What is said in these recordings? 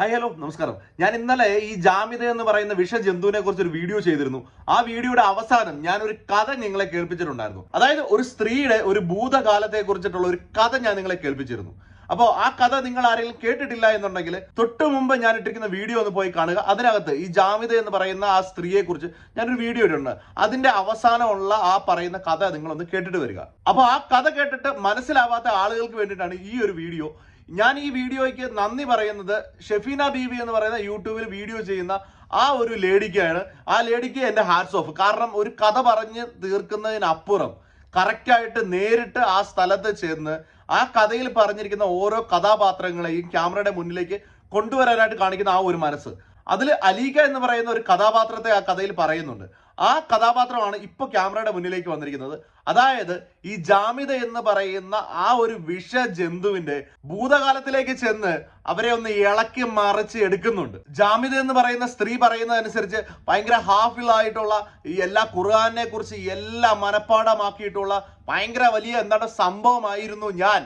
Hi hello നമസ്കാരം. ഞാൻ ഇന്നലെ ഈ ജാമിത എന്ന് പറയുന്ന വിഷജന്തുവിനെ കുറിച്ച് ഒരു വീഡിയോ ചെയ്തിരുന്നു. ആ വീഡിയോയുടെ അവസാനം ഞാൻ ഒരു കഥ നിങ്ങളെ കേൾപ്പിച്ചിട്ടുണ്ടായിരുന്നു. അതായത് ഒരു സ്ത്രീയുടെ ഒരു ഭൂതകാലത്തെ കുറിച്ചിട്ടുള്ള ഒരു കഥ ഞാൻ നിങ്ങളെ കേൾപ്പിച്ചിരുന്നു. അപ്പോൾ ആ കഥ നിങ്ങൾ ആരെങ്കിലും കേട്ടിട്ടില്ല എന്നുണ്ടെങ്കിൽ തൊട്ട് മുമ്പ് ഞാൻ ഇട്ടിരിക്കുന്ന വീഡിയോ ഒന്ന് പോയി കാണുക. അതിനകത്ത് ഈ ജാമിത എന്ന് പറയുന്ന ആ സ്ത്രീയെ കുറിച്ച് ഞാനൊരു വീഡിയോ ഇട്ടുണ്ട് അതിന്റെ അവസാനമുള്ള ആ പറയുന്ന കഥ നിങ്ങളൊന്ന് കേട്ടിട്ട് വരിക. അപ്പോൾ ആ കഥ കേട്ടിട്ട് മനസ്സിലാവാത്ത ആളുകൾക്ക് വേണ്ടിയിട്ടാണ് ഈ ഒരു വീഡിയോ ഞാൻ ഈ വീഡിയോയ്ക്ക് നന്ദി പറയുന്നത് ഷെഫീന ബീവി എന്ന് പറയുന്ന യൂട്യൂബിൽ വീഡിയോ ചെയ്യുന്ന ആ ഒരു ലേഡിക്കാണ്. ആ ലേഡിക്ക് എന്റെ ഹാറ്റ്സ് ഓഫ്. കാരണം ഒരു കഥ പറഞ്ഞ് തീർക്കുന്നതിനപ്പുറം കറക്റ്റായിട്ട് നേരിട്ട് ആ സ്ഥലത്ത് ചെന്ന് ആ കഥയിൽ പറഞ്ഞിരിക്കുന്ന ഓരോ കഥാപാത്രങ്ങളെയും ക്യാമറയുടെ മുന്നിലേക്ക് കൊണ്ടുവരാനായിട്ട് കാണിക്കുന്ന ആ ഒരു മനസ്സ്. അതിൽ അലീക എന്ന് പറയുന്ന ഒരു കഥാപാത്രത്തെ ആ കഥയിൽ പറയുന്നുണ്ട്. ആ കഥാപാത്രമാണ് ഇപ്പൊ ക്യാമറയുടെ മുന്നിലേക്ക് വന്നിരിക്കുന്നത്. അതായത് ഈ ജാമിത എന്ന് പറയുന്ന ആ ഒരു വിഷ ജന്തുവിന്റെ ഭൂതകാലത്തിലേക്ക് ചെന്ന് അവരെ ഒന്ന് ഇളക്കി മറിച്ച് എടുക്കുന്നുണ്ട്. ജാമിത എന്ന് പറയുന്ന സ്ത്രീ പറയുന്നതനുസരിച്ച് ഭയങ്കര ഹാഫിളായിട്ടുള്ള ഈ എല്ലാ ഖുർആാനെ കുറിച്ച് എല്ലാം മനഃപ്പാടമാക്കിയിട്ടുള്ള ഭയങ്കര വലിയ എന്താണ് സംഭവമായിരുന്നു ഞാൻ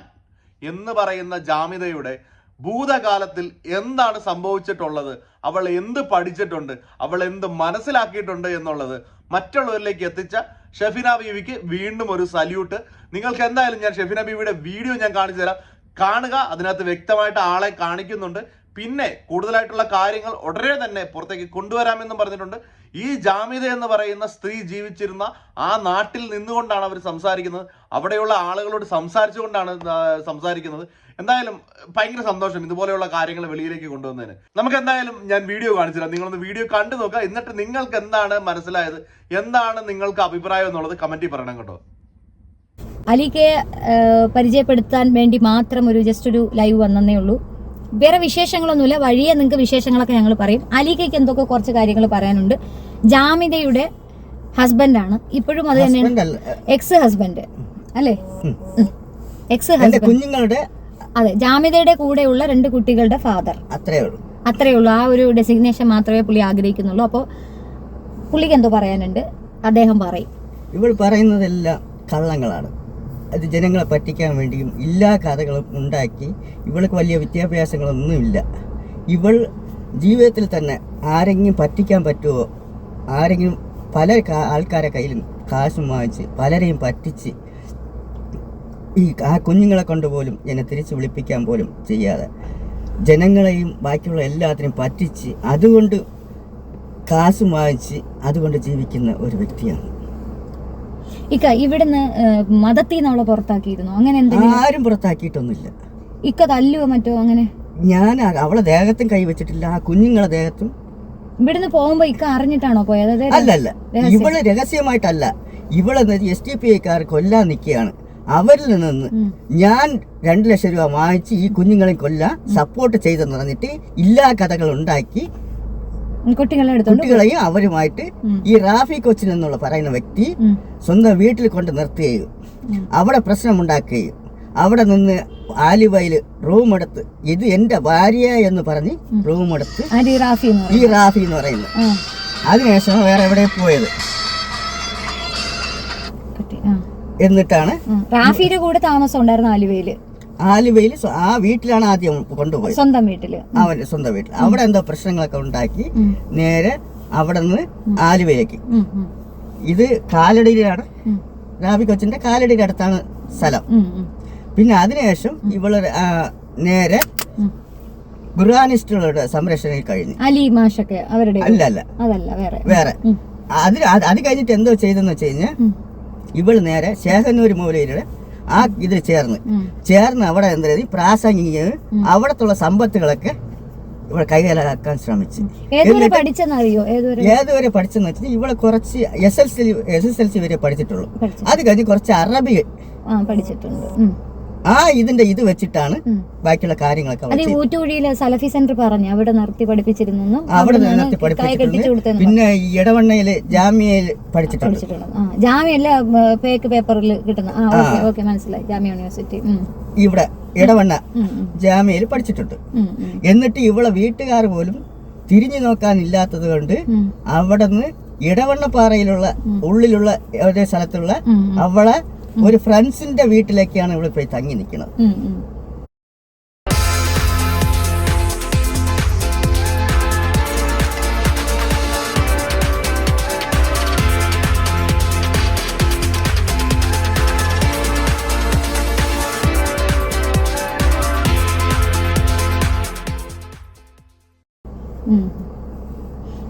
എന്ന് പറയുന്ന ജാമിതയുടെ ഭൂതകാലത്തിൽ എന്താണ് സംഭവിച്ചിട്ടുള്ളത്? അവൾ എന്ത് പഠിച്ചിട്ടുണ്ട് അവൾ എന്ത് മനസ്സിലാക്കിയിട്ടുണ്ട് എന്നുള്ളത് മറ്റുള്ളവരിലേക്ക് എത്തിച്ച ഷെഫിന ബീവിക്ക് വീണ്ടും ഒരു സല്യൂട്ട്. നിങ്ങൾക്ക് എന്തായാലും ഞാൻ ഷെഫിന ബീവിയുടെ വീഡിയോ ഞാൻ കാണിച്ചു തരാം. കാണുക അതിനകത്ത് വ്യക്തമായിട്ട് ആളെ കാണിക്കുന്നുണ്ട്. പിന്നെ കൂടുതലായിട്ടുള്ള കാര്യങ്ങൾ ഉടനെ തന്നെ പുറത്തേക്ക് കൊണ്ടുവരാമെന്നും പറഞ്ഞിട്ടുണ്ട്. ഈ ജാമിത എന്ന് പറയുന്ന സ്ത്രീ ജീവിച്ചിരുന്ന ആ നാട്ടിൽ നിന്നുകൊണ്ടാണ് അവർ സംസാരിക്കുന്നത്. അവിടെയുള്ള ആളുകളോട് സംസാരിച്ചുകൊണ്ടാണ് സംസാരിക്കുന്നത്. എന്തായാലും ഭയങ്കര സന്തോഷം ഇതുപോലെയുള്ള കാര്യങ്ങൾ വെളിയിലേക്ക് കൊണ്ടുവന്നതിന്. നമുക്ക് എന്തായാലും ഞാൻ വീഡിയോ കാണിച്ചില്ല നിങ്ങളൊന്ന് വീഡിയോ കണ്ടു നോക്കുക. എന്നിട്ട് നിങ്ങൾക്ക് എന്താണ് മനസ്സിലായത്? എന്താണ് നിങ്ങൾക്ക് അഭിപ്രായം എന്നുള്ളത് കമന്റിൽ പറയണം കേട്ടോ. അലിക്ക് പരിചയപ്പെടുത്താൻ വേണ്ടി മാത്രം ഒരു ജസ്റ്റ് ഒരു ലൈവ് വന്നേ ഉള്ളൂ. വേറെ വിശേഷങ്ങളൊന്നുമില്ല. വഴിയെ നിങ്ങൾക്ക് വിശേഷങ്ങളൊക്കെ ഞങ്ങൾ പറയും. അലിക്കയ്ക്ക് എന്തൊക്കെ കുറച്ച് കാര്യങ്ങൾ പറയാനുണ്ട്. ജാമിതയുടെ ഹസ്ബൻഡാണ്. ഇപ്പോഴും അത് തന്നെയാണ് എക്സ് ഹസ്ബൻഡ് അല്ലേ? എക്സ് ഹസ്ബൻഡ് കുഞ്ഞുങ്ങളുടെ അതെ ജാമിതയുടെ കൂടെയുള്ള രണ്ട് കുട്ടികളുടെ ഫാദർ അത്രേ ഉള്ളൂ. അത്രയേ ഉള്ളൂ. ആ ഒരു ഡെസിഗ്നേഷൻ മാത്രമേ പുള്ളി ആഗ്രഹിക്കുന്നുള്ളൂ. അപ്പോൾ പുള്ളിക്ക് എന്തോ പറയാനുണ്ട്. അദ്ദേഹം പറയും. ഇവൾ പറയുന്നതെല്ലാം കള്ളങ്ങളാണ്. അത് ജനങ്ങളെ പറ്റിക്കാൻ വേണ്ടിയും എല്ലാ കഥകളും ഉണ്ടാക്കി ഇവൾക്ക് വലിയ വിദ്യാഭ്യാസങ്ങളൊന്നുമില്ല. ഇവൾ ജീവിതത്തിൽ തന്നെ ആരെങ്കിലും പറ്റിക്കാൻ പറ്റുമോ ആരെങ്കിലും പല ആൾക്കാരെ കയ്യിൽ കാശും വാങ്ങിച്ച് പലരെയും പറ്റിച്ച് ഈ ആ കുഞ്ഞുങ്ങളെ കൊണ്ട് പോലും എന്നെ തിരിച്ച് വിളിപ്പിക്കാൻ പോലും ചെയ്യാതെ ജനങ്ങളെയും ബാക്കിയുള്ള എല്ലാത്തിനെയും പറ്റിച്ച് അതുകൊണ്ട് കാശ് വാങ്ങിച്ച് അതുകൊണ്ട് ജീവിക്കുന്ന ഒരു വ്യക്തിയാണ്. ഇക്ക ഇവിടുന്ന് മതത്തിൽ നിന്ന് അവളെ പുറത്താക്കിയിരുന്നു? അങ്ങനെ എന്തെങ്കിലും? ആരും പുറത്താക്കിയിട്ടൊന്നുമില്ല. ഇക്ക തല്ലുവോ മറ്റോ അങ്ങനെ? ഞാൻ അവളെ ദേഹത്തും കൈവച്ചിട്ടില്ല. ആ കുഞ്ഞുങ്ങളെ ദേഹത്തും ഇവിടുന്ന് പോകുമ്പോ ഇക്ക അറിഞ്ഞിട്ടാണോ പോയത്? അല്ലല്ല. ഇവൾ രഹസ്യമായിട്ടല്ല. ഇവൾ എസ് ടി പി ഐക്കാർ കൊല്ലാൻ നിൽക്കുകയാണ് അവരിൽ നിന്ന് ഞാൻ രണ്ടു ലക്ഷം രൂപ വാങ്ങിച്ച് ഈ കുഞ്ഞുങ്ങളെ കൊല്ലാൻ സപ്പോർട്ട് ചെയ്തെന്ന് പറഞ്ഞിട്ട് ഇല്ലാ കഥകൾ ഉണ്ടാക്കി കുട്ടികളെയും അവരുമായിട്ട് ഈ റാഫി കൊച്ചിൻ എന്നുള്ള പറയുന്ന വ്യക്തി സ്വന്തം വീട്ടിൽ കൊണ്ട് നിർത്തുകയും അവിടെ പ്രശ്നമുണ്ടാക്കുകയും അവിടെ നിന്ന് ആലുവയിൽ റൂം എടുത്ത് ഇത് എന്റെ ഭാര്യ എന്ന് പറഞ്ഞ് റൂം എടുത്ത് ഈ റാഫി എന്ന് പറയുന്നത്? അതിനുശേഷം വേറെ എവിടെ പോയത്? എന്നിട്ടാണ്. റാഫിയുടെ കൂടെ താമസം ഉണ്ടായിരുന്നു ആലുവയിൽ. ആലുവയിൽ ആ വീട്ടിലാണ് ആദ്യം കൊണ്ടുപോയത്. സ്വന്തം വീട്ടിൽ. അവന്റെ സ്വന്തം വീട്ടിൽ അവിടെ എന്തോ പ്രശ്നങ്ങളൊക്കെ ഉണ്ടാക്കി നേരെ അവിടെ നിന്ന് ആലുവയിലേക്ക്. ഇത് കാലടിയിലാണ്. റാഫി കൊച്ചിന്റെ കാലടിയുടെ അടുത്താണ് സ്ഥലം. പിന്നെ അതിനുശേഷം ഇവൾ നേരെ. ഖുർആാനിസ്റ്റുകളുടെ സംരക്ഷണയിൽ കഴിഞ്ഞു. അലി മാഷൊക്കെ അവരുടെ അല്ല അല്ല. അതല്ല വേറെ. വേറെ. ഉം. അത് കഴിഞ്ഞിട്ട് എന്തോ ചെയ്തെന്ന് വെച്ച് കഴിഞ്ഞാൽ ഉം, ഇവൾ നേരെ ശേഖന്നൂർ മൂലയിലൂടെ ആ ഇത് ചേർന്ന്. ചേർന്ന് അവിടെ എന്താ പ്രാസംഗിക അവിടത്തുള്ള സമ്പത്തുകളൊക്കെ ഇവിടെ കൈകാലാക്കാൻ ശ്രമിച്ചു. ഏതുവരെ പഠിച്ചെന്നറിയോ? ഏതുവരെ? പഠിച്ചെന്ന് വെച്ചാൽ ഇവിടെ കുറച്ച് S L C S S L C വരെ പഠിച്ചിട്ടുള്ളൂ. പഠിച്ചു. അത് കഴിഞ്ഞ് കുറച്ച് അറബി പഠിച്ചിട്ടുണ്ട്. ആ ഇതിന്റെ ഇത് വെച്ചിട്ടാണ് ബാക്കിയുള്ള കാര്യങ്ങളൊക്കെ ഊറ്റുകുഴിയിലെ സലഫി സെന്റർ പറഞ്ഞു അവിടെ നിർത്തി പഠിപ്പിച്ചിരുന്നു അവിടെ നടത്തി പഠിപ്പിച്ചിട്ടുണ്ട്. പിന്നെ ഇടവണ്ണയിൽ ജാമ്യയിൽ പഠിച്ചിട്ടുണ്ട്. പഠിച്ചിട്ടുണ്ട്. പേക്ക് പേപ്പറിൽ കിട്ടുന്ന. ഓക്കെ മനസ്സിലായി. ജാമ്യ യൂണിവേഴ്സിറ്റി ഇവിടെ ഇടവണ്ണ ജാമ്യയിൽ പഠിച്ചിട്ടുണ്ട്. എന്നിട്ട് ഇവിടെ വീട്ടുകാർ പോലും തിരിഞ്ഞു നോക്കാനില്ലാത്തത് കൊണ്ട് അവിടെ നിന്ന് ഇടവണ്ണപ്പാറയിലുള്ള ഉള്ളിലുള്ള ഒരേ സ്ഥലത്തുള്ള അവളെ ഒരു ഫ്രണ്ട്സിന്റെ വീട്ടിലേക്കാണ് ഇവിടെ പോയി തങ്ങി നിൽക്കുന്നത്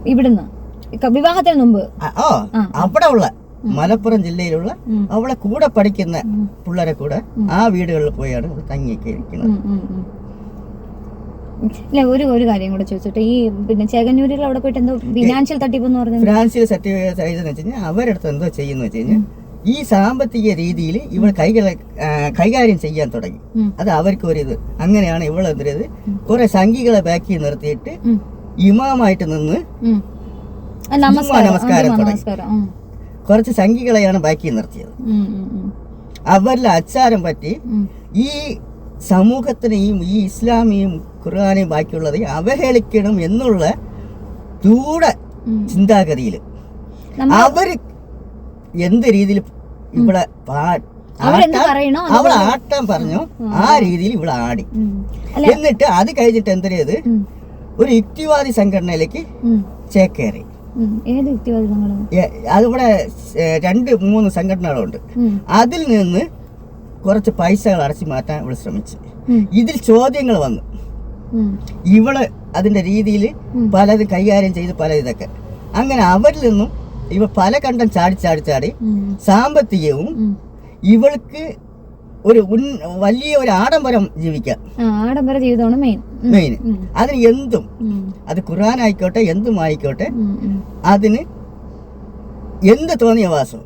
ഇവിടുന്ന്. വിവാഹത്തിന് മുമ്പ്? ഓ അവിടെ ഉള്ള മലപ്പുറം ജില്ലയിലുള്ള അവളെ കൂടെ പഠിക്കുന്ന പിള്ളേരെ കൂടെ ആ വീടുകളിൽ പോയാണ് തങ്ങിയൊക്കെ ഇരിക്കുന്നത്. ഇല്ല ഒരു ഒരു കാര്യം കൂടെ ചോദിച്ചിട്ട്. ഈ പിന്നെ ചേകന്നൂരിൽ അവിടെ പോയിട്ട് എന്തോ ഫിനാൻഷ്യൽ തട്ടിപ്പ് എന്ന് പറഞ്ഞു ഫിനാൻഷ്യൽ സർട്ടിഫിക്കറ്റ് ചെയ്തെന്ന് വെച്ച് കഴിഞ്ഞാൽ അവരടുത്ത് എന്തോ ചെയ്യുന്ന വെച്ച് കഴിഞ്ഞാൽ ഈ സാമ്പത്തിക രീതിയിൽ ഇവൾ കൈകളെ കൈകാര്യം ചെയ്യാൻ തുടങ്ങി. അത് അവർക്ക് ഒരു ഇത് അങ്ങനെയാണ് ഇവൾ എന്തൊരു കുറെ സംഘികളെ ബാക്കി നിർത്തിയിട്ട് ഇമാമായിട്ട് നിന്ന് നമസ്കാരം. തുടങ്ങി. കുറച്ച് സംഘികളെയാണ് ബാക്കി നിർത്തിയത്. അവരിലെ അച്ചാരം പറ്റി ഈ സമൂഹത്തിനെയും ഈ ഇസ്ലാമിയും ഖുർആാനെയും ബാക്കിയുള്ളത് അവഹേളിക്കണം എന്നുള്ള ദൂഢ ചിന്താഗതിയിൽ അവർ അവർ എന്ത് രീതിയിൽ ഇവിടെ ആട്ടം അവളെ ആട്ടാൻ പറഞ്ഞു ആ രീതിയിൽ ഇവിടെ ആടി. എന്നിട്ട് അത് കഴിഞ്ഞിട്ട് എന്തിനേത് ഒരു യുക്തിവാദി സംഘടനയിലേക്ക് ചേക്കേറി. ഏത് അതിവിടെ രണ്ട് മൂന്ന് സംഘടനകളുണ്ട്. അതിൽ നിന്ന് കുറച്ച് പൈസകൾ അടച്ചു മാറ്റാൻ ഇവിടെ ശ്രമിച്ചു ഇതിൽ ചോദ്യങ്ങൾ വന്നു. ഇവൾ അതിന്റെ രീതിയിൽ. പലതും കൈകാര്യം ചെയ്ത് പല ഇതൊക്കെ അങ്ങനെ അവരിൽ നിന്നും ഇവ പല കണ്ടം ചാടി ചാടി ചാടി. സാമ്പത്തികവും ഇവൾക്ക് ഒരു വലിയ ഒരു ആഡംബരം ജീവിക്കാം ആ ആഡംബര ജീവിതമാണ് മെയിൻ മെയിൻ അതിന് എന്തും അത് ഖുർആൻ ആയിക്കോട്ടെ എന്തും ആയിക്കോട്ടെ അതിന് എന്ത് തോന്നിയ വാസം?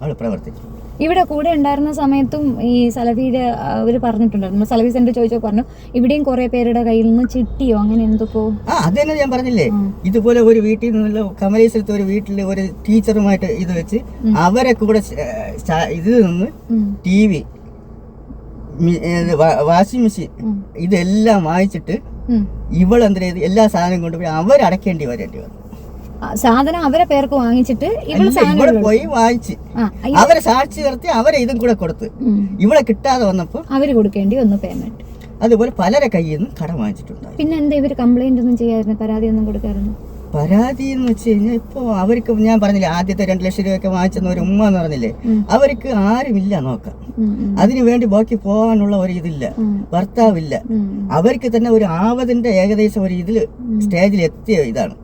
അവൾ പ്രവർത്തിച്ചു. ഇവിടെ കൂടെ ഉണ്ടായിരുന്ന സമയത്തും ഈ സലഫിയുടെ അവർ പറഞ്ഞിട്ടുണ്ടായിരുന്നു. സലഫി സെന്റർ ചോദിച്ചോ പറഞ്ഞു ഇവിടെയും കുറെ പേരുടെ കയ്യിൽ നിന്ന് ചിട്ടിയോ അങ്ങനെ എന്തൊക്കെ ആ അത് തന്നെ ഞാൻ പറഞ്ഞില്ലേ? ഇതുപോലെ ഒരു വീട്ടിൽ നിന്നുള്ള കമലേശ്വരത്തെ ഒരു വീട്ടിൽ ഒരു ടീച്ചറുമായിട്ട് ഇത് വെച്ച് അവരെ കൂടെ ഇത് നിന്ന് ടി വി വാഷിംഗ് മെഷീൻ. ഇതെല്ലാം വാങ്ങിച്ചിട്ട് ചെയ്ത് എല്ലാ സാധനവും കൊണ്ടുപോയി അവരടക്കേണ്ടി വരേണ്ടി വന്നു. സാധനം അവരെ പേർക്ക് വാങ്ങിച്ചിട്ട് സാധനം ഇവിടെ പോയി വാങ്ങിച്ച് അവരെ സാക്ഷി നിർത്തി അവരെ ഇതും കൂടെ കൊടുത്ത് ഇവിടെ കിട്ടാതെ വന്നപ്പോൾ അവർ കൊടുക്കേണ്ടി വന്നു പേയ്മെന്റ് അതുപോലെ പലരെ കയ്യിൽ നിന്നും കടം വാങ്ങിച്ചിട്ടുണ്ട് പിന്നെ എന്താ ഇവർ കംപ്ലൈന്റ് ഒന്നും ചെയ്യാറുണ്ട് പരാതി ഒന്നും കൊടുക്കായിരുന്നു പരാതി എന്ന് വെച്ച് കഴിഞ്ഞാൽ ഇപ്പോൾ അവർക്ക് ഞാൻ പറഞ്ഞില്ലേ ആദ്യത്തെ രണ്ട് ലക്ഷം രൂപയൊക്കെ വാങ്ങിച്ചെന്ന് ഒരു ഉമ്മ എന്ന് പറഞ്ഞില്ലേ അവർക്ക് ആരുമില്ല നോക്കാം അതിനു വേണ്ടി ബാക്കി പോകാനുള്ള ഒരു ഇതില്ല ഭർത്താവില്ല. അവർക്ക് തന്നെ ഒരു ആവതിന്റെ ഏകദേശം ഒരു ഇതിൽ സ്റ്റേജിൽ എത്തിയ ഇതാണ്.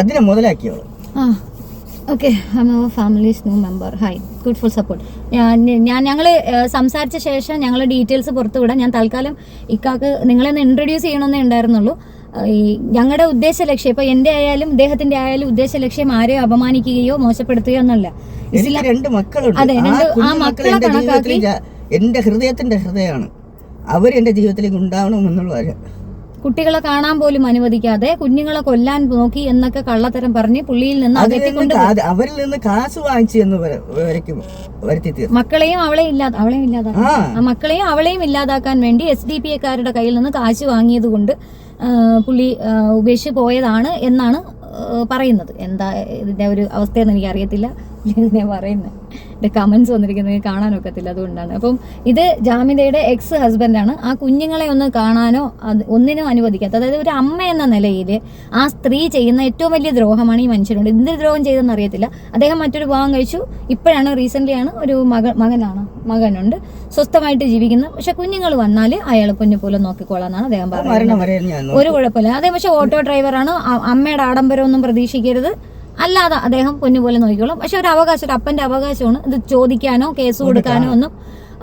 അതിനെ മുതലാക്കിയോ okay. Families new member hi good full support ഞാൻ ഞങ്ങൾ സംസാരിച്ച ശേഷം ഞങ്ങൾ ഡീറ്റെയിൽസ് പുറത്തു വിടാം ഞാൻ തൽക്കാലം ഇക്കാക്ക് നിങ്ങളെ ഒന്ന് ഇൻട്രൊഡ്യൂസ് ചെയ്യണമെന്നേ ഉണ്ടായിരുന്നുള്ളൂ. ഈ ഞങ്ങളുടെ ഉദ്ദേശ ലക്ഷ്യം ഇപ്പൊ എന്റെ ആയാലും ഇദ്ദേഹത്തിന്റെ ആയാലും ഉദ്ദേശ ലക്ഷ്യം ആരെയോ അപമാനിക്കുകയോ മോശപ്പെടുത്തുകയോ എന്നല്ല രണ്ട് മക്കളുണ്ട്. അതെ, രണ്ട്- ആ മക്കളെ കണക്കാക്കി- എന്റെ ഹൃദയത്തിന്റെ ഹൃദയമാണ്. അവർ എന്റെ ജീവിതത്തിലേക്ക് ഉണ്ടാവണമെന്നുള്ള കുട്ടികളെ കാണാൻ പോലും അനുവദിക്കാതെ കുഞ്ഞുങ്ങളെ കൊല്ലാൻ നോക്കി എന്നൊക്കെ കള്ളത്തരം പറഞ്ഞ് പുള്ളിയിൽ നിന്ന് അകറ്റിക്കൊണ്ട് അവരിൽ നിന്ന് കാശ് വാങ്ങിച്ചു എന്ന് വരയ്ക്കും മക്കളെയും അവളെയും ഇല്ലാതെ അവളെയും ഇല്ലാതാക്കാൻ. മക്കളെയും അവളെയും ഇല്ലാതാക്കാൻ വേണ്ടി എസ് ഡി പി എക്കാരുടെ കയ്യിൽ നിന്ന് കാശ് വാങ്ങിയത് കൊണ്ട് പുള്ളി ഉപേക്ഷിച്ച് പോയതാണ് എന്നാണ് പറയുന്നത്. എന്താ ഇതിന്റെ ഒരു അവസ്ഥയെന്ന് എനിക്ക് അറിയത്തില്ല ഞാൻ പറയുന്നത്. എന്റെ കമന്റ്സ് വന്നിരിക്കുന്നത് കാണാൻ ഒക്കത്തില്ല അതുകൊണ്ടാണ്. അപ്പം ഇത് ജാമിതയുടെ എക്സ് ഹസ്ബൻഡാണ് ആ കുഞ്ഞുങ്ങളെ ഒന്ന് കാണാനോ ഒന്നിനും അനുവദിക്കാത്ത അതായത് ഒരു അമ്മ എന്ന നിലയിൽ ആ സ്ത്രീ ചെയ്യുന്ന ഏറ്റവും വലിയ ദ്രോഹമാണ് ഈ മനുഷ്യനോട്. എന്ത് ദ്രോഹം ചെയ്തെന്ന് അറിയത്തില്ല. അദ്ദേഹം മറ്റൊരു വിവാഹം കഴിച്ചു. ഇപ്പോഴാണ് റീസെന്റ് ആണ് ഒരു മകൻ മകനാണ് മകനുണ്ട്. സ്വസ്ഥമായിട്ട് ജീവിക്കുന്നു. പക്ഷെ കുഞ്ഞുങ്ങൾ വന്നാൽ അയാൾ പൊന്നു പോലെ നോക്കിക്കോളാന്നാണ് അദ്ദേഹം പറയുന്നത്. ഒരു കുഴപ്പമില്ല. അതേ പക്ഷെ ഓട്ടോ ഡ്രൈവറാണ് അമ്മയുടെ അമ്മയുടെ ആഡംബരമൊന്നും പ്രതീക്ഷിക്കരുത്. അല്ലാതെ അദ്ദേഹം പൊന്നുപോലെ നോക്കിക്കോളും. പക്ഷെ ഒരു അവകാശം ഒരു അപ്പന്റെ അവകാശമാണ് ഇത് ചോദിക്കാനോ കേസ് കൊടുക്കാനോ ഒന്നും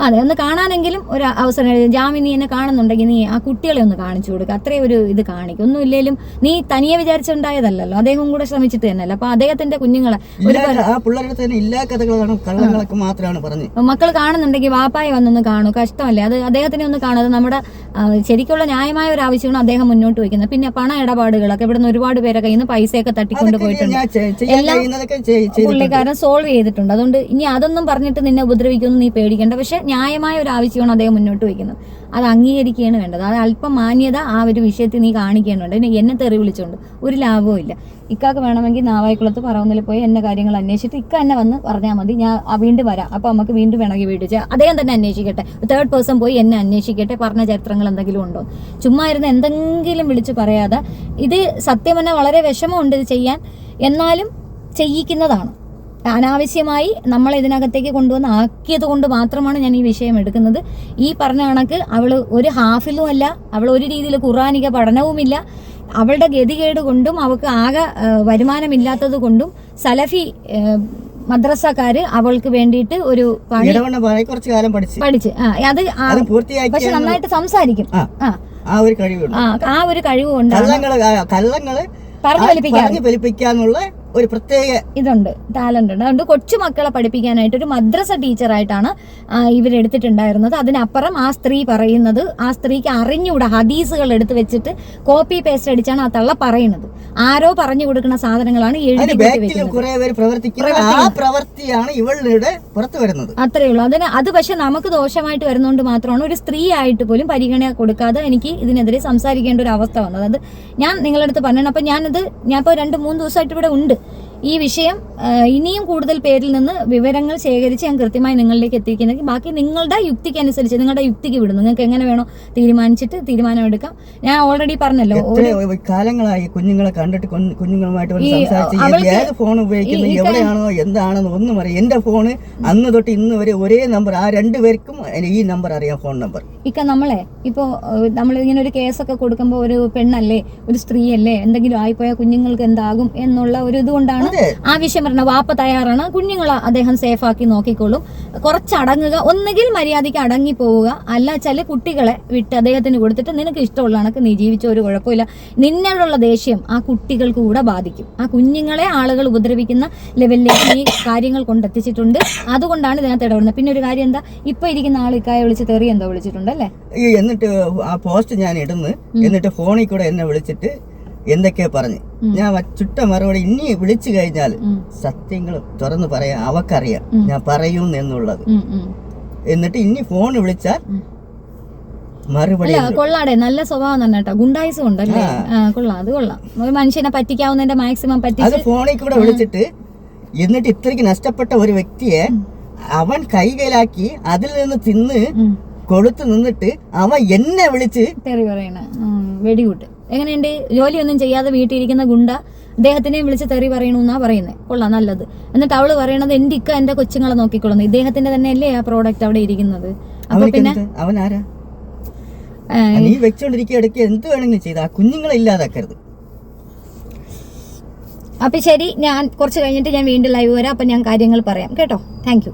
അതെ ഒന്ന് കാണാനെങ്കിലും ഒരു അവസരം ജാമി ജാമ്യം നീ എന്നെ കാണുന്നുണ്ടെങ്കിൽ നീ ആ കുട്ടികളെ ഒന്ന് കാണിച്ചു കൊടുക്കുക അത്രയും ഒരു ഇത് കാണിക്കും. ഒന്നും ഇല്ലെങ്കിലും നീ തനിയെ വിചാരിച്ചുണ്ടായതല്ലല്ലോ. അദ്ദേഹം കൂടെ ശ്രമിച്ചിട്ട് തന്നെയല്ല. അപ്പൊ അദ്ദേഹത്തിന്റെ കുഞ്ഞുങ്ങളെ മക്കൾ കാണുന്നുണ്ടെങ്കിൽ വാപ്പായി വന്നൊന്ന് കാണൂ. കഷ്ടമല്ലേ? അത് അദ്ദേഹത്തിനെ ഒന്ന് കാണും. അത് നമ്മുടെ ശരിക്കുള്ള ന്യായമായ ഒരു ആവശ്യമാണ് അദ്ദേഹം മുന്നോട്ട് വയ്ക്കുന്നത്. പിന്നെ പണ ഇടപാടുകളൊക്കെ ഇവിടുന്ന് ഒരുപാട് പേരൊക്കെ ഇന്ന് പൈസയൊക്കെ തട്ടിക്കൊണ്ട് പോയിട്ടുണ്ട്. എല്ലാം പുള്ളിക്കാരൻ സോൾവ് ചെയ്തിട്ടുണ്ട്. അതുകൊണ്ട് ഇനി അതൊന്നും പറഞ്ഞിട്ട് നിന്നെ ഉപദ്രവിക്കുമെന്ന് നീ പേടിക്കേണ്ട. പക്ഷെ ന്യായമായ ഒരു ആവശ്യമാണ് അദ്ദേഹം മുന്നോട്ട് വയ്ക്കുന്നത്. അത് അംഗീകരിക്കുകയാണ് വേണ്ടത്. അത് അല്പം മാന്യത ആ ഒരു വിഷയത്തിൽ നീ കാണിക്കേണ്ടതുണ്ട്. ഇനി എന്നെ തെറി വിളിച്ചുകൊണ്ട് ഒരു ലാഭവും ഇല്ല. ഇക്കാക്ക് വേണമെങ്കിൽ നാവായിക്കുളത്ത് പറവുന്നിൽ പോയി എന്നെ കാര്യങ്ങൾ അന്വേഷിച്ചിട്ട് ഇക്ക എന്നെ വന്ന് പറഞ്ഞാൽ മതി. ഞാൻ വീണ്ടും വരാം. അപ്പോൾ നമുക്ക് വീണ്ടും വേണമെങ്കിൽ വീട്ടിൽ അദ്ദേഹം തന്നെ അന്വേഷിക്കട്ടെ. തേർഡ് പേഴ്സൺ പോയി എന്നെ അന്വേഷിക്കട്ടെ. പറഞ്ഞ ചരിത്രങ്ങൾ എന്തെങ്കിലും ഉണ്ടോ? ചുമ്മാ ഇരുന്ന് എന്തെങ്കിലും വിളിച്ച് പറയാതെ ഇത് സത്യം വളരെ വിഷമമുണ്ട് ഇത് ചെയ്യാൻ. എന്നാലും ചെയ്യിക്കുന്നതാണ്. അനാവശ്യമായി നമ്മൾ ഇതിനകത്തേക്ക് കൊണ്ടുവന്ന് ആക്കിയത് കൊണ്ട് മാത്രമാണ് ഞാൻ ഈ വിഷയം എടുക്കുന്നത്. ഈ പറഞ്ഞ കണക്ക് അവൾ ഒരു ഹാഫിലും അല്ല അവൾ ഒരു രീതിയിൽ ഖുറാനിക പഠനവുമില്ല. അവളുടെ ഗതികേട് കൊണ്ടും അവൾക്ക് ആകെ വരുമാനമില്ലാത്തത് കൊണ്ടും സലഫി മദ്രസക്കാര് അവൾക്ക് വേണ്ടിയിട്ട് ഒരു കുറച്ച് കാലം പഠിച്ച്. പഠിച്ച്. അത് പക്ഷെ നന്നായിട്ട് സംസാരിക്കും. ആ. ഒരു കഴിവ് ആ ഒരു കഴിവ് കൊണ്ട് കള്ളങ്ങൾ പറഞ്ഞു ഫലിപ്പിക്കാന്നുള്ള ഒരു പ്രത്യേക ഇതുണ്ട് ടാലന്റ് ഉണ്ട്. അതുകൊണ്ട് കൊച്ചു മക്കളെ പഠിപ്പിക്കാനായിട്ട് ഒരു മദ്രസ ടീച്ചറായിട്ടാണ് ഇവരെടുത്തിട്ടുണ്ടായിരുന്നത് അതിനപ്പുറം ആ സ്ത്രീ പറയുന്നത് ആ സ്ത്രീക്ക് അറിഞ്ഞുകൂടെ ഹദീസുകൾ എടുത്ത് വെച്ചിട്ട് കോപ്പി പേസ്റ്റ് അടിച്ചാണ് ആ തള്ള പറയുന്നത്. ആരോ പറഞ്ഞു കൊടുക്കുന്ന സാധനങ്ങളാണ് എഴുതി പ്രവൃത്തിയാണ് ഇവളുടെ പുറത്തു വരുന്നത്. അത്രേ ഉള്ളൂ. അതിന് അത് പക്ഷെ നമുക്ക് ദോഷമായിട്ട് വരുന്നതുകൊണ്ട് മാത്രമാണ് ഒരു സ്ത്രീ ആയിട്ട് പോലും പരിഗണന കൊടുക്കാതെ എനിക്ക് ഇതിനെതിരെ സംസാരിക്കേണ്ട ഒരു അവസ്ഥ വന്നത്. അത് ഞാൻ നിങ്ങളടുത്ത് പറഞ്ഞു അപ്പൊ ഞാനത് ഞാൻ ഇപ്പോൾ രണ്ട് മൂന്ന് ദിവസമായിട്ട് ഇവിടെ ഉണ്ട്. ഈ വിഷയം ഇനിയും കൂടുതൽ പേരിൽ നിന്ന് വിവരങ്ങൾ ശേഖരിച്ച് ഞാൻ കൃത്യമായി നിങ്ങളിലേക്ക് എത്തിക്കുന്നെങ്കിൽ ബാക്കി നിങ്ങളുടെ യുക്തിക്ക് അനുസരിച്ച് നിങ്ങളുടെ യുക്തിക്ക് വിടും നിങ്ങൾക്ക് എങ്ങനെ വേണോ തീരുമാനിച്ചിട്ട് തീരുമാനം എടുക്കാം ഞാൻ ഓൾറെഡി പറഞ്ഞല്ലോ കാലങ്ങളായി കുഞ്ഞുങ്ങളെ കണ്ടിട്ട് കുഞ്ഞ് കുഞ്ഞുങ്ങളുമായിട്ട് ഫോൺ ഉപയോഗിക്കുന്നു എവിടെയാണോ എന്താണെന്ന് ഒന്നും അറിയാം. എന്റെ ഫോണ് അന്ന് തൊട്ട് ഇന്ന് വരെ ഒരേ നമ്പർ ആ രണ്ടുപേർക്കും ഈ നമ്പർ അറിയാം ഫോൺ നമ്പർ ഇക്ക നമ്മളെ ഇപ്പോൾ നമ്മൾ ഇങ്ങനെ ഒരു കേസൊക്കെ കൊടുക്കുമ്പോൾ ഒരു പെണ്ണല്ലേ ഒരു സ്ത്രീയല്ലേ എന്തെങ്കിലും ആയിപ്പോയാൽ കുഞ്ഞുങ്ങൾക്ക് എന്താകും എന്നുള്ള ഒരു ഇതുകൊണ്ടാണ് ആവശ്യം പറഞ്ഞ വാപ്പ തയ്യാറാണ്. കുഞ്ഞുങ്ങളെ അദ്ദേഹം സേഫ് ആക്കി നോക്കിക്കോളും. കുറച്ച് അടങ്ങുക. ഒന്നുകിൽ മര്യാദയ്ക്ക് അടങ്ങി പോവുക. അല്ല ചില കുട്ടികളെ വിട്ട് അദ്ദേഹത്തിന് കൊടുത്തിട്ട് നിനക്ക് ഇഷ്ടമുള്ള കണക്ക് നീ ജീവിച്ച ഒരു കുഴപ്പമില്ല. നിന്നോടുള്ള ദേഷ്യം ആ കുട്ടികൾക്ക് കൂടെ ബാധിക്കും. ആ കുഞ്ഞുങ്ങളെ ആളുകൾ ഉപദ്രവിക്കുന്ന ലെവലിലേക്ക് ഈ കാര്യങ്ങൾ കൊണ്ടെത്തിച്ചിട്ടുണ്ട്. അതുകൊണ്ടാണ് ഇതിനകത്ത് ഇടപെടുന്നത്. പിന്നെ ഒരു കാര്യം എന്താ? ഇപ്പൊ ഇരിക്കുന്ന ആൾ ഇക്കായെ വിളിച്ച് തെറി എന്തോ വിളിച്ചിട്ടുണ്ടല്ലേ അല്ലേ? എന്നിട്ട് ആ പോസ്റ്റ് ഞാൻ ഇടുന്നു. എന്നിട്ട് ഫോണിൽ കൂടെ എന്നെ വിളിച്ചിട്ട് എന്തൊക്കെയാ പറഞ്ഞു. ഞാൻ ചുട്ട മറുപടി ഇനി വിളിച്ചു കഴിഞ്ഞാൽ. സത്യങ്ങൾ തുറന്നു പറയാൻ അവക്കറിയാം. ഞാൻ പറയും എന്നുള്ളത്. എന്നിട്ട് ഇനി ഫോൺ വിളിച്ചാൽ മറുപടി കൊള്ളാടെ. നല്ല സ്വഭാവം തന്നെ കേട്ടോ. ഗുണ്ടായിസം ഉണ്ടല്ലേ കൊള്ളാം. അത് കൊള്ളാം. ഒരു മനുഷ്യനെ പറ്റിക്കാവുന്നതിന്റെ മാക്സിമം അത് ഫോണിൽ കൂടെ വിളിച്ചിട്ട് എന്നിട്ട് ഇത്രയ്ക്ക് നഷ്ടപ്പെട്ട ഒരു വ്യക്തിയെ അവൻ കൈകലാക്കി അതിൽ നിന്ന് തിന്ന്. കൊടുത്തു നിന്നിട്ട് അവൻ എന്നെ വിളിച്ച് തെറി പറയണ. വെടികൂട്ട്. എങ്ങനെയുണ്ട്? ജോലിയൊന്നും ചെയ്യാതെ വീട്ടിലിരിക്കുന്ന ഗുണ്ട. അദ്ദേഹത്തിനെയും വിളിച്ച് തെറി പറയണമെന്നാ പറയുന്നത് കൊള്ളാം നല്ലത്. എന്നിട്ട് അവൾ പറയണത് എന്റെ ഇക്ക എന്റെ കൊച്ചുങ്ങളെ നോക്കിക്കൊള്ളുന്നു. ഇദ്ദേഹത്തിന്റെ തന്നെ അല്ലേ ആ പ്രോഡക്റ്റ് അവിടെ ഇരിക്കുന്നത്? അപ്പൊ പിന്നെ? അവൻ ആരാ? ആ, നീ വെച്ചോണ്ടിരിക്കുക ഇടയ്ക്ക്. എന്ത് വേണമെങ്കിലും ചെയ്ത്. ആ കുഞ്ഞുങ്ങളെ ഇല്ലാതാക്കരുത്. അപ്പൊ ശരി ഞാൻ കുറച്ച് കഴിഞ്ഞിട്ട് ഞാൻ വീണ്ടും ലൈവ് വരാം. അപ്പൊ ഞാൻ കാര്യങ്ങൾ പറയാം. കേട്ടോ? താങ്ക്